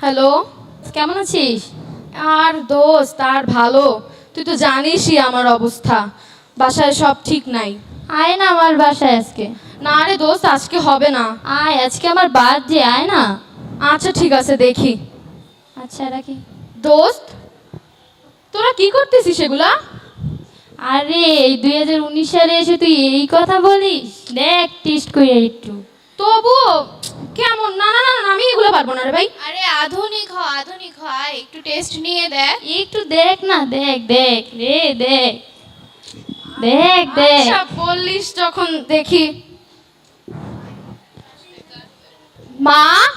Hello কেমন আছিস? আর দোস্ত আর ভালো। তুই তো জানিসই আমার অবস্থা। বাসায় সব ঠিক নাই। আয় না আমার বাসায় আজকে। না রে দোস্ত আজকে হবে না। আয় আজকে আমার যে আয় না। আচ্ছা ঠিক আছে দেখি। আচ্ছা রাখি। দোস্ত তোরা কি করতেছিস সেগুলা আরে এই দুই হাজার উনিশ সালে এসে তুই এই কথা বলিস? দেখ টেস্ট করে একটু। তবুও কেমন না না না না, আমি এগুলো পারব না রে ভাই। আরে আধুনিক হ আধুনিক হয় একটু টেস্ট নিয়ে দেখ। একটু দেখ না দেখ দেখ রে দেখ। দেখ দেখ। আচ্ছা বললিস যখন দেখি। মা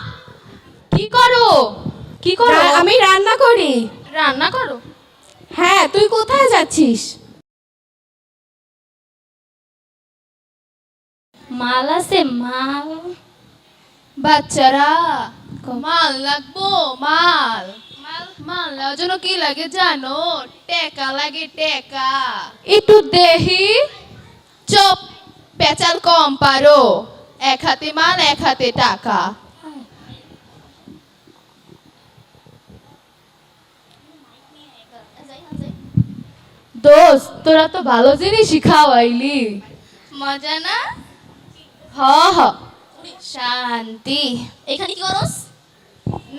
কি করো? কি করো? রা- আমি রান্না করি। রান্না করো? হ্যাঁ তুই কোথায় যাচ্ছিস? মাল আছে মাল। বাচ্চারা। মাল লাগবো মাল। মাল? নেওয়ার জন্য কি লাগে জানো? টেকা লাগে টেকা। একটু দেহি চপ পেঁচাল কম পারো। এক হাতে মাল এক হাতে টাকা। দোস্ত তোরা তো ভালো জিনিসই খাওয়াইলি। মজা না? হ হ। শান্তি। এখানে কি করস?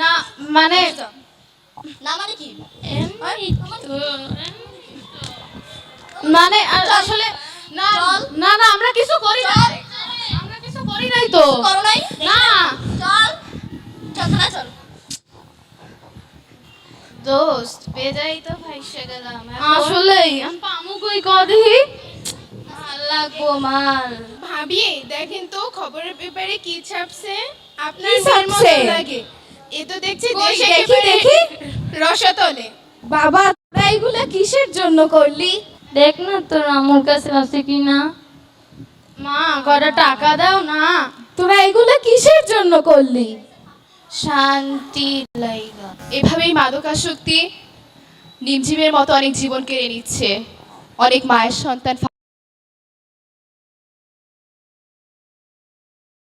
না মানে না মানে কি? মানে আসলে না না না আমরা কিছু করি না আমরা কিছু করি নাই তো। করো নাই? না। চল। চল চল দোস্ত বেজাই তো ভাইসে গেলাম। আসলেই। আমি পামু কই কদি মাল লাগবো মাল। ভাবি দেখেন তো খবরের পেপারে কি ছাপছে? আপনার? লাগে। এ তো দেখছি দেশ দেখি, দেখি। রসাতলে বাবা তোরা কিসের জন্য করলি? দেখ না তোর আমার কাছে আছে কি না মা কটা টাকা দাও না। তোরা এগুলা কিসের জন্য করলি? শান্তি লাইগা। এভাবেই মাদকাসক্তি নিমঝিমের মতো অনেক জীবন কেড়ে নিচ্ছে। অনেক মায়ের সন্তান